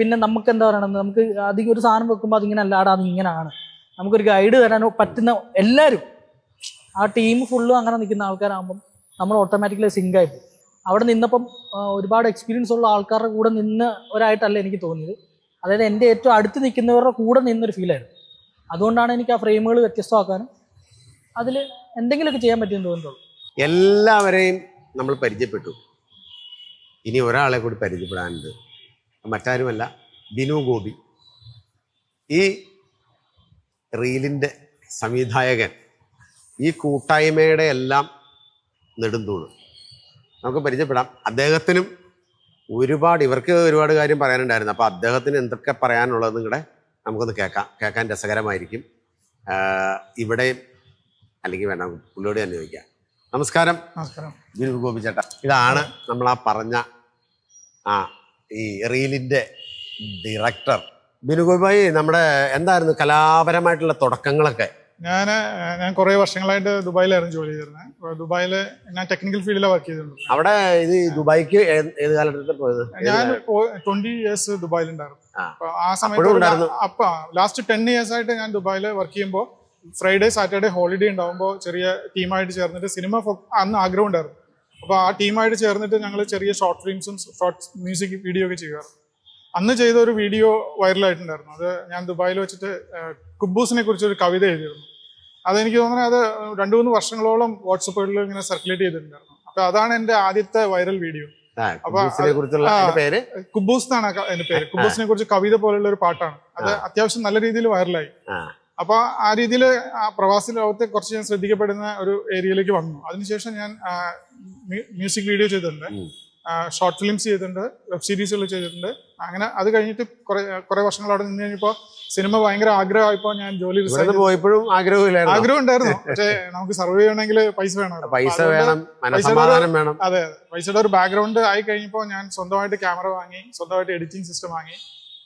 S9: പിന്നെ നമുക്ക് എന്താ പറയണത്? നമുക്ക് അധികം ഒരു സാധനം വെക്കുമ്പോൾ അതിങ്ങനെ അല്ലാടാ അത് ഇങ്ങനെയാണ് നമുക്കൊരു ഗൈഡ് തരാനോ പറ്റുന്ന എല്ലാവരും ആ ടീം ഫുള്ളും അങ്ങനെ നിൽക്കുന്ന ആൾക്കാരാകുമ്പം നമ്മൾ ഓട്ടോമാറ്റിക്കലി സിങ്ക് ആയി പോകും. അവിടെ നിന്നപ്പം ഒരുപാട് എക്സ്പീരിയൻസ് ഉള്ള ആൾക്കാരുടെ കൂടെ നിന്ന് ഒരായിട്ടല്ല എനിക്ക് തോന്നിയത്. അതായത് എന്റെ ഏറ്റവും അടുത്ത് നിൽക്കുന്നവരുടെ കൂടെ നിന്നൊരു ഫീലായിരുന്നു അതുകൊണ്ടാണ് എനിക്ക് ആ ഫ്രെയിമുകൾ വ്യത്യസ്തമാക്കാനും അതിൽ എന്തെങ്കിലുമൊക്കെ ചെയ്യാൻ പറ്റുമെന്ന് തോന്നിയിട്ടുള്ളൂ
S1: എല്ലാവരെയും നമ്മൾ പരിചയപ്പെട്ടു. ഇനി ഒരാളെ കൂടി പരിചയപ്പെടാനുണ്ട്. മറ്റാരുമല്ല ബിനു ഗോപി. ഈ റീലിന്റെ സംവിധായകൻ ഈ കൂട്ടായ്മയുടെ എല്ലാം നെടുന്തൂണ്. നമുക്ക് പരിചയപ്പെടാം. അദ്ദേഹത്തിനും ഒരുപാട് ഇവർക്ക് ഒരുപാട് കാര്യം പറയാനുണ്ടായിരുന്നു. അപ്പോൾ അദ്ദേഹത്തിന് എന്തൊക്കെ പറയാനുള്ളത് നിങ്ങളുടെ നമുക്കൊന്ന് കേൾക്കാം. കേൾക്കാൻ രസകരമായിരിക്കും. ഇവിടെ അല്ലെങ്കിൽ വേണ്ട പുള്ളിയോട് തന്നെ ചോദിക്കാം. നമസ്കാരം.
S8: നമസ്കാരം.
S1: ബിനു ഗോപി ചേട്ടാ. ഇതാണ് നമ്മൾ ആ പറഞ്ഞ ആ ഈ റീലിന്റെ ഡയറക്ടർ ബിനു ഗോപി ഭായി നമ്മുടെ എന്തായിരുന്നു കലാപരമായിട്ടുള്ള തുടക്കങ്ങളൊക്കെ?
S5: ഞാൻ ഞാൻ കുറേ വർഷങ്ങളായിട്ട് ദുബായിലായിരുന്നു ജോലി ചെയ്തിരുന്നത് ദുബായിൽ ദുബായിൽ ഞാൻ ടെക്നിക്കൽ ഫീൽഡിലാണ് വർക്ക് ചെയ്തിരുന്നത്.
S1: അവിടെ ഇത് ദുബായിക്ക് ഏത് കാലഘട്ടത്തിൽ പോയത്?
S5: ഞാൻ? ട്വന്റി ഇയേഴ്സ് ദുബായിലുണ്ടായിരുന്നു.
S1: ആ.
S5: അപ്പൊ ആ സമയത്ത് അപ്പൊ ലാസ്റ്റ് ടെൻ ഇയേഴ്സ് ആയിട്ട് ഞാൻ ദുബായിൽ വർക്ക് ചെയ്യുമ്പോൾ ഫ്രൈഡേ സാറ്റർഡേ ഹോളിഡേ ഉണ്ടാകുമ്പോൾ ചെറിയ ടീമായിട്ട് ചേർന്നിട്ട് സിനിമ അന്ന് ആഗ്രഹം ഉണ്ടായിരുന്നു അപ്പോൾ ആ ടീമായിട്ട് ചേർന്നിട്ട് ഞങ്ങൾ ചെറിയ ഷോർട്ട് ഫിലിംസും ഷോർട്ട് മ്യൂസിക് വീഡിയോ ഒക്കെ ചെയ്യുമായിരുന്നു. അന്ന് ചെയ്ത ഒരു വീഡിയോ വൈറലായിട്ടുണ്ടായിരുന്നു. അത് ഞാൻ ദുബായിൽ വെച്ചിട്ട് കുബൂസിനെ കുറിച്ച് ഒരു കവിത എഴുതിയിരുന്നു. അതെനിക്ക് തോന്നുന്നത് അത് രണ്ടു മൂന്ന് വർഷങ്ങളോളം വാട്സപ്പുകളിൽ ഇങ്ങനെ സർക്കുലേറ്റ് ചെയ്തിട്ടുണ്ടായിരുന്നു. അപ്പൊ അതാണ് എന്റെ ആദ്യത്തെ വൈറൽ വീഡിയോ. കുബൂസ് എന്നാണ് എന്റെ പേര്. കുബൂസിനെ കുറിച്ച് കവിത പോലുള്ള ഒരു പാട്ടാണ്. അത് അത്യാവശ്യം നല്ല രീതിയിൽ വൈറലായി. അപ്പൊ ആ രീതിയിൽ പ്രവാസി ലോകത്തെ കുറച്ച് ഞാൻ ശ്രദ്ധിക്കപ്പെടുന്ന ഒരു ഏരിയയിലേക്ക് വന്നു. അതിനുശേഷം ഞാൻ മ്യൂസിക് വീഡിയോ ചെയ്തിട്ടുണ്ട്. ഷോർട്ട് ഫിലിംസ് ചെയ്തിട്ടുണ്ട് വെബ് സീരീസുകൾ ചെയ്തിട്ടുണ്ട്. അങ്ങനെ അത് കഴിഞ്ഞിട്ട് കുറെ കുറെ വർഷങ്ങൾ അവിടെ നിന്ന് കഴിഞ്ഞപ്പോൾ സിനിമ ഭയങ്കര ആഗ്രഹമായപ്പോൾ ഞാൻ ജോലി
S1: പോയപ്പോഴും ആഗ്രഹമില്ലായിരുന്നു.
S5: ആഗ്രഹം ഉണ്ടായിരുന്നു പക്ഷേ നമുക്ക് സർവേ ചെയ്യണമെങ്കിൽ പൈസ വേണം.
S1: പൈസ വേണം വേണം.
S5: അതെ അതെ. പൈസയുടെ ഒരു ബാക്ക്ഗ്രൗണ്ട് ആയി കഴിഞ്ഞപ്പോൾ ഞാൻ സ്വന്തമായിട്ട് ക്യാമറ വാങ്ങി സ്വന്തമായിട്ട് എഡിറ്റിംഗ് സിസ്റ്റം വാങ്ങി.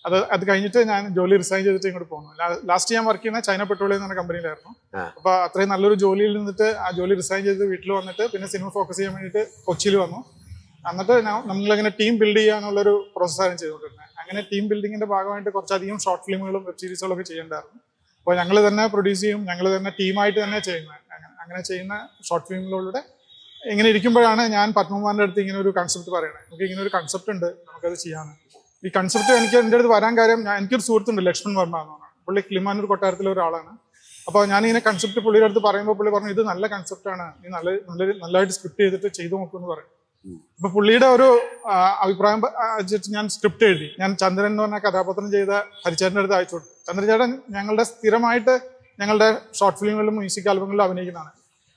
S5: അത് അത് കഴിഞ്ഞിട്ട് ഞാൻ ജോലി റിസൈൻ ചെയ്തിട്ട് ഇങ്ങോട്ട് പോകുന്നു ലാസ്റ്റ് ഞാൻ വർക്ക് ചെയ്യുന്ന ചൈന പെട്രോളിയം എന്ന കമ്പനിയിലായിരുന്നു. അപ്പൊ അത്രയും നല്ലൊരു ജോലിയിൽ നിന്നിട്ട് ആ ജോലി റിസൈൻ ചെയ്ത് വീട്ടിൽ വന്നിട്ട് പിന്നെ സിനിമ ഫോക്കസ് ചെയ്യാൻ വേണ്ടിയിട്ട് കൊച്ചിയിൽ വന്നു. ഞാൻ നമ്മളിങ്ങനെ ടീം ബിൽഡ് ചെയ്യാനുള്ളൊരു പ്രോസസ്സായിരുന്നു ചെയ്തുകൊണ്ടിരുന്നത്. അങ്ങനെ ടീം ബിൽഡിങ്ങിന്റെ ഭാഗമായിട്ട് കുറച്ചധികം ഷോർട്ട് ഫിലിമുകളും വെബ് സീരീസുകളും ഒക്കെ ചെയ്യേണ്ടായിരുന്നു. അപ്പോൾ ഞങ്ങൾ തന്നെ പ്രൊഡ്യൂസ് ചെയ്യും ഞങ്ങൾ തന്നെ ടീമായിട്ട് തന്നെ ചെയ്യുന്നത്. അങ്ങനെ അങ്ങനെ ചെയ്യുന്ന ഷോർട്ട് ഫിലിമുകളിലൂടെ ഇങ്ങനെ ഇരിക്കുമ്പോഴാണ് ഞാൻ പത്മകുമാറിന്റെ അടുത്ത് ഇങ്ങനെ ഒരു കൺസെപ്റ്റ് പറയണത്. നമുക്ക് ഇങ്ങനെ ഒരു കൺസെപ്റ്റ് ഉണ്ട് നമുക്കത് ചെയ്യാമെന്ന് ഈ കൺസെപ്റ്റ് എനിക്ക് എന്റെ അടുത്ത് വരാൻ കാര്യം ഞാൻ എനിക്കൊരു സുഹൃത്തുണ്ട് ലക്ഷ്മൺ വർമ്മ എന്ന് പറഞ്ഞാൽ പുള്ളി കിളിമാനൂർ കൊട്ടാരത്തിലെ ഒരാളാണ്. അപ്പോൾ ഞാനിങ്ങനെ കൺസെപ്റ്റ് പുള്ളിയുടെ അടുത്ത് പറയുമ്പോൾ പുള്ളി പറഞ്ഞു ഇത് നല്ല കൺസെപ്റ്റാണ് നീ നല്ല നല്ല നല്ലതായിട്ട് സ്ക്രിപ്റ്റ് ചെയ്തിട്ട് ചെയ്തു നോക്കുമെന്ന് പറയും. അപ്പൊ പുള്ളിയുടെ ഒരു അഭിപ്രായം വെച്ചിട്ട് ഞാൻ സ്ക്രിപ്റ്റ് എഴുതി. ഞാൻ ചന്ദ്രൻ എന്ന് പറഞ്ഞ കഥാപാത്രം ചെയ്ത ഹരിചേട്ടന്റെ അടുത്ത് അയച്ചു കൊടുത്തു. ചന്ദ്രചേട്ടൻ ഞങ്ങളുടെ സ്ഥിരമായിട്ട് ഞങ്ങളുടെ ഷോർട്ട് ഫിലിമുകളിലും മ്യൂസിക് ആൽബങ്ങളിലും അഭിനയിക്കുന്നതാണ്.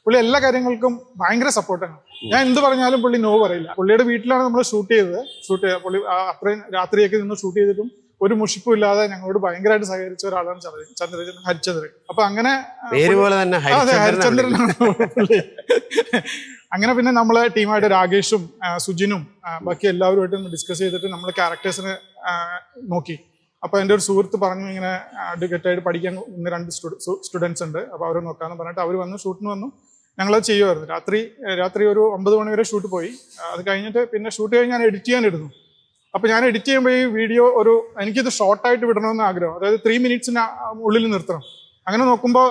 S5: പുള്ളി എല്ലാ കാര്യങ്ങൾക്കും ഭയങ്കര സപ്പോർട്ടാണ് ഞാൻ എന്ത് പറഞ്ഞാലും പുള്ളി നോ പറയില്ല. പുള്ളിയുടെ വീട്ടിലാണ് നമ്മൾ ഷൂട്ട് ചെയ്തത്. ഷൂട്ട് ചെയ്ത പുള്ളി അത്രയും രാത്രിയൊക്കെ നിന്ന് ഷൂട്ട് ചെയ്തിട്ടും ഒരു മുഷിപ്പും ഇല്ലാതെ ഞങ്ങളോട് ഭയങ്കരമായിട്ട് സഹകരിച്ച ഒരാളാണ് ചന്ദ്രൻ ചന്ദ്രചന്ദ്രൻ ഹരിചന്ദ്രൻ. അപ്പൊ അങ്ങനെ
S1: പേര് പോലെ തന്നെ
S5: ആ, അതെ
S1: ഹരിചന്ദ്രൻ
S5: ഹരിചന്ദ്രനാണ് പുള്ളി. അങ്ങനെ പിന്നെ നമ്മൾ ടീമായിട്ട് രാകേഷും സുജിനും ബാക്കി എല്ലാവരുമായിട്ടും ഡിസ്കസ് ചെയ്തിട്ട് നമ്മൾ ക്യാരക്ടേഴ്സിനെ നോക്കി. അപ്പോൾ എന്റെ ഒരു സുഹൃത്ത് പറഞ്ഞു ഇങ്ങനെ അഡ്വക്കേറ്റ് ആയിട്ട് പഠിക്കാൻ ഇന്ന് രണ്ട് സ്റ്റുഡൻസ് ഉണ്ട്. അപ്പോൾ അവരെ നോക്കാമെന്ന് പറഞ്ഞിട്ട് അവർ വന്ന് ഷൂട്ടിന് വന്നു. ഞങ്ങളത് ചെയ്യുമായിരുന്നു. രാത്രി രാത്രി ഒരു ഒമ്പത് മണി വരെ ഷൂട്ട് പോയി. അത് കഴിഞ്ഞിട്ട് പിന്നെ ഷൂട്ട് കഴിഞ്ഞ് ഞാൻ എഡിറ്റ് ചെയ്യാനിരുന്നു. അപ്പോൾ ഞാൻ എഡിറ്റ് ചെയ്യുമ്പോൾ ഈ വീഡിയോ ഒരു എനിക്കിത് ഷോർട്ടായിട്ട് വിടണമെന്ന് ആഗ്രഹം. അതായത് ത്രീ മിനിറ്റ്സിന് ഉള്ളിൽ നിർത്തണം. അങ്ങനെ നോക്കുമ്പോൾ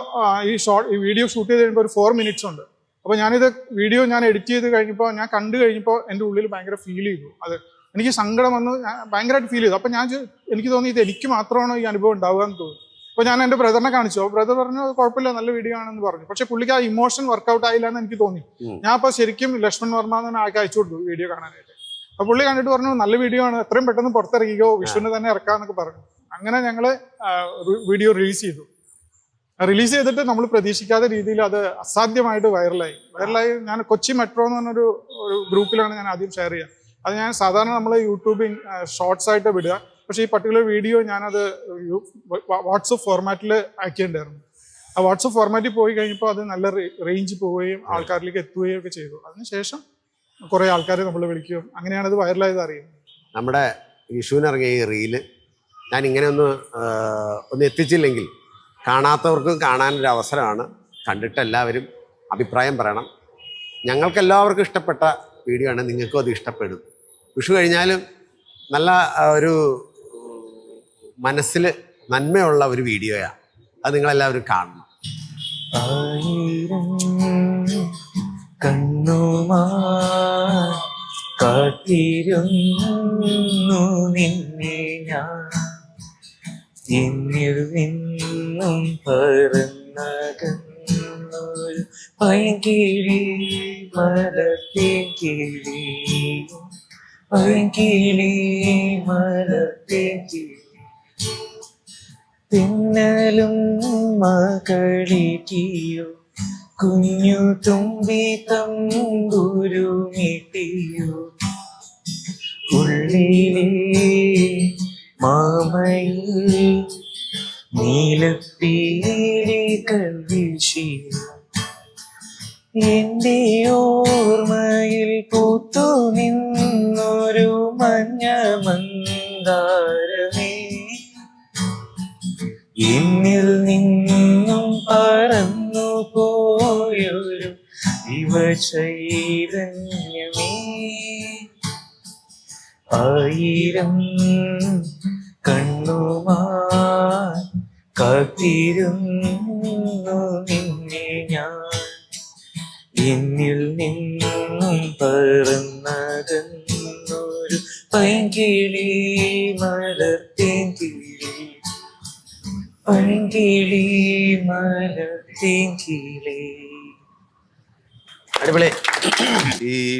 S5: ഈ ഷോർട്ട് ഈ വീഡിയോ ഷൂട്ട് ചെയ്ത് കഴിയുമ്പോൾ ഒരു ഫോർ മിനിറ്റ്സ് ഉണ്ട്. അപ്പോൾ ഞാനിത് വീഡിയോ ഞാൻ എഡിറ്റ് ചെയ്ത് കഴിഞ്ഞപ്പോൾ ഞാൻ കണ്ടു കഴിഞ്ഞപ്പോൾ എന്റെ ഉള്ളിൽ ഭയങ്കര ഫീൽ ചെയ്തു. അത് എനിക്ക് സങ്കടം വന്ന്. ഞാൻ ഭയങ്കരമായിട്ട് ഫീൽ ചെയ്തു. അപ്പോൾ ഞാൻ എനിക്ക് തോന്നി ഇത് എനിക്ക് മാത്രമാണോ ഈ അനുഭവം ഉണ്ടാവുക എന്ന് തോന്നി. അപ്പോൾ ഞാൻ എന്റെ ബ്രദറിനെ കാണിച്ചു. അപ്പോൾ ബ്രദർ പറഞ്ഞു "അത് കുഴപ്പമില്ല നല്ല വീഡിയോ ആണെന്ന് പറഞ്ഞു. പക്ഷേ പുള്ളിക്ക് ആ ഇമോഷൻ വർക്കൗട്ട് ആയില്ല എന്ന് എനിക്ക് തോന്നി. ഞാൻ അപ്പോൾ ശരിക്കും ലക്ഷ്മൺ വർമ്മ എന്ന് ആൾക്ക് അയച്ചു കൊടുത്തു വീഡിയോ കാണാനായിട്ട്. അപ്പോൾ പുള്ളി കണ്ടിട്ട് പറഞ്ഞു നല്ല വീഡിയോ ആണ്. എത്രയും പെട്ടെന്ന് പുറത്തിറങ്ങിക്കോ. വിഷുവിന് തന്നെ ഇറക്കാന്നൊക്കെ പറഞ്ഞു. അങ്ങനെ ഞങ്ങൾ വീഡിയോ റിലീസ് ചെയ്തു. റിലീസ് ചെയ്തിട്ട് നമ്മൾ പ്രതീക്ഷിക്കാത്ത രീതിയിൽ അത് അസാധ്യമായിട്ട് വൈറലായി. വൈറലായി ഞാൻ കൊച്ചി മെട്രോ എന്ന് പറഞ്ഞൊരു ഒരു ഗ്രൂപ്പിലാണ് ഞാൻ ആദ്യം ഷെയർ ചെയ്യുക അത് ഞാൻ സാധാരണ നമ്മൾ യൂട്യൂബിൽ ഷോർട്സ് ആയിട്ട് വിടുക. പക്ഷേ ഈ പർട്ടിക്കുലർ വീഡിയോ ഞാനത് വാട്സപ്പ് ഫോർമാറ്റിൽ അയക്കേണ്ടായിരുന്നു. ആ വാട്സപ്പ് ഫോർമാറ്റിൽ പോയി കഴിഞ്ഞപ്പോൾ അത് നല്ല റേഞ്ച് പോവുകയും ആൾക്കാരിലേക്ക് എത്തുകയും ഒക്കെ ചെയ്തു. അതിനുശേഷം കുറേ ആൾക്കാരെ നമ്മൾ വിളിക്കുകയും അങ്ങനെയാണ് അത് വൈറലായത് അറിയുന്നത്.
S1: നമ്മുടെ വിഷുവിനിറങ്ങിയ ഈ റീൽ ഞാൻ ഇങ്ങനെ ഒന്ന് ഒന്ന് എത്തിച്ചില്ലെങ്കിൽ കാണാത്തവർക്കും കാണാനൊരു അവസരമാണ് കണ്ടിട്ട് എല്ലാവരും അഭിപ്രായം പറയണം. ഞങ്ങൾക്ക് എല്ലാവർക്കും ഇഷ്ടപ്പെട്ട വീഡിയോ ആണ് നിങ്ങൾക്കും അത് ഇഷ്ടപ്പെടും. വിഷു കഴിഞ്ഞാലും നല്ല ഒരു മനസ്സിൽ നന്മയുള്ള ഒരു വീഡിയോയാണ് അത് നിങ്ങളെല്ലാവരും കാണണം.
S10: കണ്ണുമാ
S11: നിന്നെ ഞാൻ. എന്നിൽ നിന്നും പറന്നകന്നൊരു പൈങ്കിളി മലത്തേ പൈങ്കിളി പൈകിളി പിന്നലും മകളിക്കിയോ കുഞ്ഞു തുമ്പി തമ്പുരു മിട്ടിയോ ഉള്ളിലേ മാമയിൽ നീലപ്പീലികൾ വീശിയോ എന്റെ ഓർമ്മയിൽ പൂത്തു നിന്നൊരു മഞ്ഞ മന്ദാരമേ. എന്നിൽ നിന്നും പറന്നു പോയൊരു ശിവചൈതന്യമേ ആയിരം കണ്ണുമാ കാത്തിരുന്നു നിന്നെ ഞാൻ. എന്നിൽ നിന്നും പറന്നകന്നൊരു പൈങ്കിളി മലർത്തേൻ കിളി പൈകിളി മലർത്തേൻ കിളി
S1: അടിപൊളി.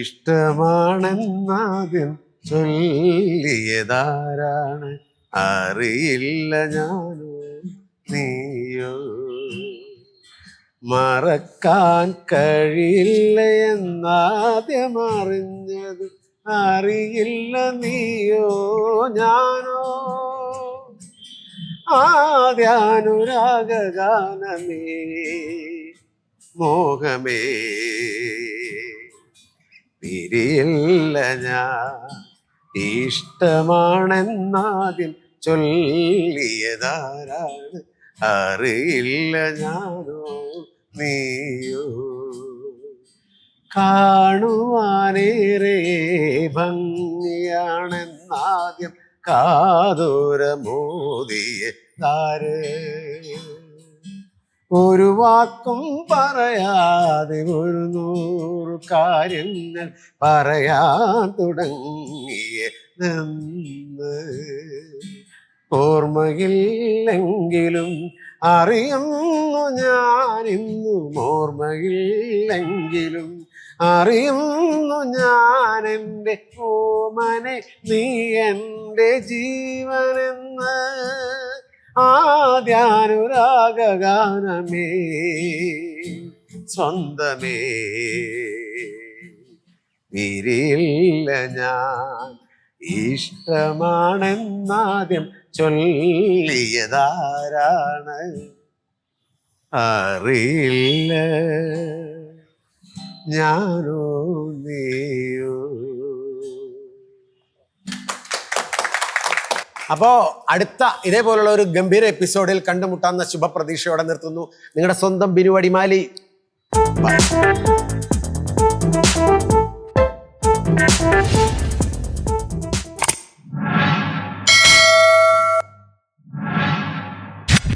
S1: ഇഷ്ടമാണെന്നാദ്യം ചൊല്ലിയതാരാണ്? അറിയില്ല ഞാനോ. നീയോ. മറക്കാൻ കഴിയില്ല എന്നാദ്യം അറിഞ്ഞത് അറിയില്ല നീയോ ഞാനോ. ആദ്യാനുരാഗാനമേ മോഹമേ പിരിയില്ല ഞാൻ. ഇഷ്ടമാണെന്നാദ്യം ചൊല്ലിയതാരാണ് അറിയില്ല ഞാനോ നീയോ. കാണുവാനേറെ ഭംഗിയാണെന്നാദ്യം കാതോരമോദിയ താരേ ഒരു വാക്കും പറയാതെ ഒരു നൂറ് കാര്യങ്ങൾ പറയാൻ തുടങ്ങിയ നിന്ന്. ഓർമ്മയില്ലെങ്കിലും അറിയുന്നു ഞാനിന്നും. ഓർമ്മയില്ലെങ്കിലും അറിയുന്നു ഞാൻ ഓമനെ നീ എന്റെ ജീവനെന്ന്. ആദ്യാനുരാഗാനമേ സ്വന്തമേ വിരില്ല ഞാൻ. ഇഷ്ടമാണെന്നാദ്യം ചൊല്ലിയതാരാണ്? അറിയില്ല. ഞാനോ നീയോ? അപ്പോ അടുത്ത ഇതേപോലുള്ള ഒരു ഗംഭീര എപ്പിസോഡിൽ കണ്ടുമുട്ടാവുന്ന ശുഭപ്രതീക്ഷയോടെ നിർത്തുന്നു. നിങ്ങളുടെ സ്വന്തം ബിനുവടിമാലി Bye.